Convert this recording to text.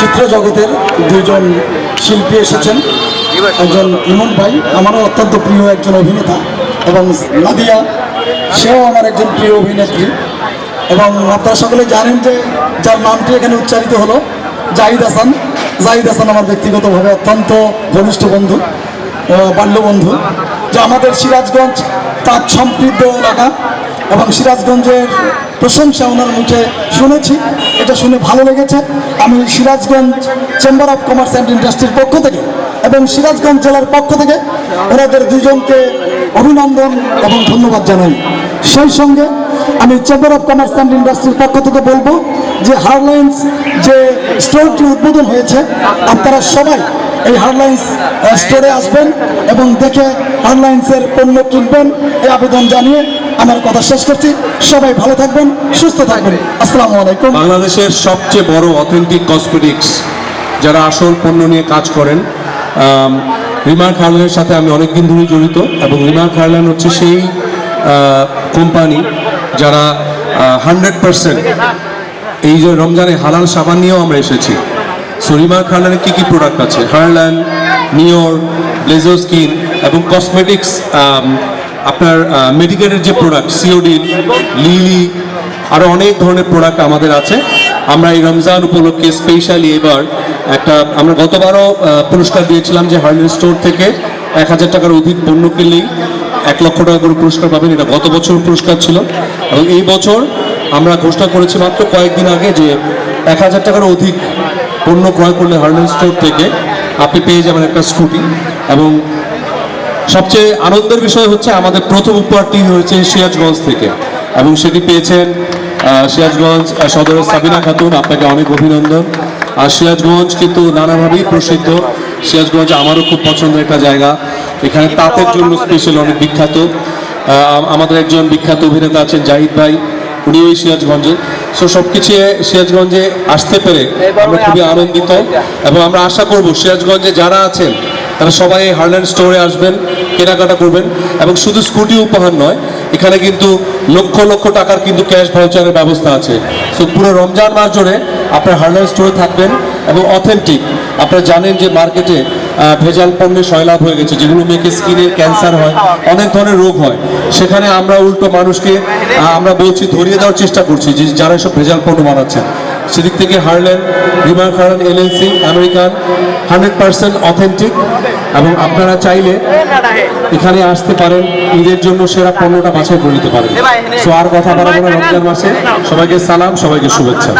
চিত্র জগতের দুইজন শিল্পী এসেছেন। একজন ইমন ভাই আমারও অত্যন্ত প্রিয় একজন অভিনেতা এবং নাদিয়া সেও আমার একজন প্রিয় অভিনেত্রী। এবং আপনারা সকলে জানেন যে যার নামটি এখানে উচ্চারিত হলো জাহিদ হাসান। জাহিদ হাসান আমার ব্যক্তিগতভাবে অত্যন্ত ঘনিষ্ঠ বন্ধু আহ, বাল্যবন্ধু। যে আমাদের সিরাজগঞ্জ তার সমৃদ্ধ এলাকা। এবং সিরাজগঞ্জের প্রশংসা ওনার মুখে শুনেছি। এটা শুনে ভালো লেগেছে। আমি Sirajganj chamber of commerce and ইন্ডাস্ট্রির পক্ষ থেকে এবং সিরাজগঞ্জ জেলার পক্ষ থেকে ওনাদের দুজনকে অভিনন্দন এবং ধন্যবাদ জানাই। সেই সঙ্গে আমি চেম্বার অফ কমার্স অ্যান্ড ইন্ডাস্ট্রির পক্ষ থেকে বলব যে হারলাইন্স যে স্টোরটি উদ্বোধন হয়েছে, আপনারা সবাই এই হারলাইন্স স্টোরে আসবেন এবং দেখে হারলাইন্সের পণ্য কিনবেন এই আবেদন জানিয়ে আমার কথা শেষ করছি। সবাই ভালো থাকবেন সুস্থ থাকবেন। আসসালামু আলাইকুম। বাংলাদেশের সবচেয়ে বড় অথেন্টিক কসমেটিক্স যারা আসল পণ্য নিয়ে কাজ করেন আম, রিমার্ক হার্ল্যান্ডের সাথে আমি অনেক দিন ধরেই জড়িত এবং রিমার্ক হার্ল্যান্ড হচ্ছে সেই কোম্পানি যারা হান্ড্রেড পার্সেন্ট এই যে রমজানে হালাল সাবান নিয়েও আমরা এসেছি। সো রিমার্ক হার্ল্যান্ডের কী কী প্রোডাক্ট আছে? হার্ল্যান্ড নিওর ব্লেজো স্কিন এবং কসমেটিক্স আপনার মেডিকেলের যে প্রোডাক্ট সিওডিন লিলি আরও অনেক ধরনের প্রোডাক্ট আমাদের আছে। আমরা এই রমজান উপলক্ষে স্পেশালি এবার একটা, আমরা গতবারও পুরস্কার দিয়েছিলাম যে হার্লেন স্টোর থেকে এক হাজার টাকার অধিক পণ্য কিনলেই এক লক্ষ টাকা করে পুরস্কার পাবেন। এটা গত বছর পুরস্কার ছিল। এবং এই বছর আমরা ঘোষণা করেছি মাত্র কয়েকদিন আগে যে এক হাজার টাকার অধিক পণ্য ক্রয় করলে হার্লেন স্টোর থেকে আপনি পেয়ে যাবেন একটা স্কুটি। এবং সবচেয়ে আনন্দের বিষয় হচ্ছে আমাদের প্রথম উপহারটি হয়েছে সিরাজগঞ্জ থেকে। এবং সেটি পেয়েছেন সিরাজগঞ্জ আহ, সদরের সাবিনা খাতুন আপনাকে অনেক অভিনন্দন। আর সিরাজগঞ্জ কিন্তু নানাভাবেই প্রসিদ্ধ। সিরাজগঞ্জ আমারও খুব পছন্দের একটা জায়গা। এখানে তাঁতের জন্য স্পেশাল অনেক বিখ্যাত। আমাদের একজন বিখ্যাত অভিনেতা আছেন জাহিদ ভাই উনি ওই সিরাজগঞ্জে। সো সব কিছু সিরাজগঞ্জে আসতে পেরে আমরা খুবই আনন্দিত। এবং আমরা আশা করব সিরাজগঞ্জে যারা আছেন তারা সবাই এই হার্ল্যান্ড স্টোরে আসবেন কেনাকাটা করবেন। এবং শুধু স্কুটি উপহার নয় এখানে কিন্তু লক্ষ লক্ষ টাকার কিন্তু ক্যাশ ভাউচারের ব্যবস্থা আছে। সো পুরো রমজান মাস জুড়ে আপনার হার্ল্যান্ড স্টোরে থাকবেন। এবং অথেন্টিক আপনারা জানেন যে মার্কেটে ভেজাল পণ্যে সয়লাভ হয়ে গেছে যেগুলো মেয়েকে স্কিনের ক্যান্সার হয় অনেক ধরনের রোগ হয়। সেখানে আমরা উল্টো মানুষকে আমরা বলছি ধরিয়ে দেওয়ার চেষ্টা করছি যে যারা এসব ভেজাল পণ্য বানাচ্ছেন। সেদিক থেকে Harland remark Harland LNC American hundred percent authentic এবং আপনারা চাইলে এখানে আসতে পারেন ঈদের জন্য সেরা পণ্যটা বাছাই করে নিতে পারেন। সো আর কথা বাড়াবো না রমজান মাসে। সবাইকে সালাম সবাইকে শুভেচ্ছা।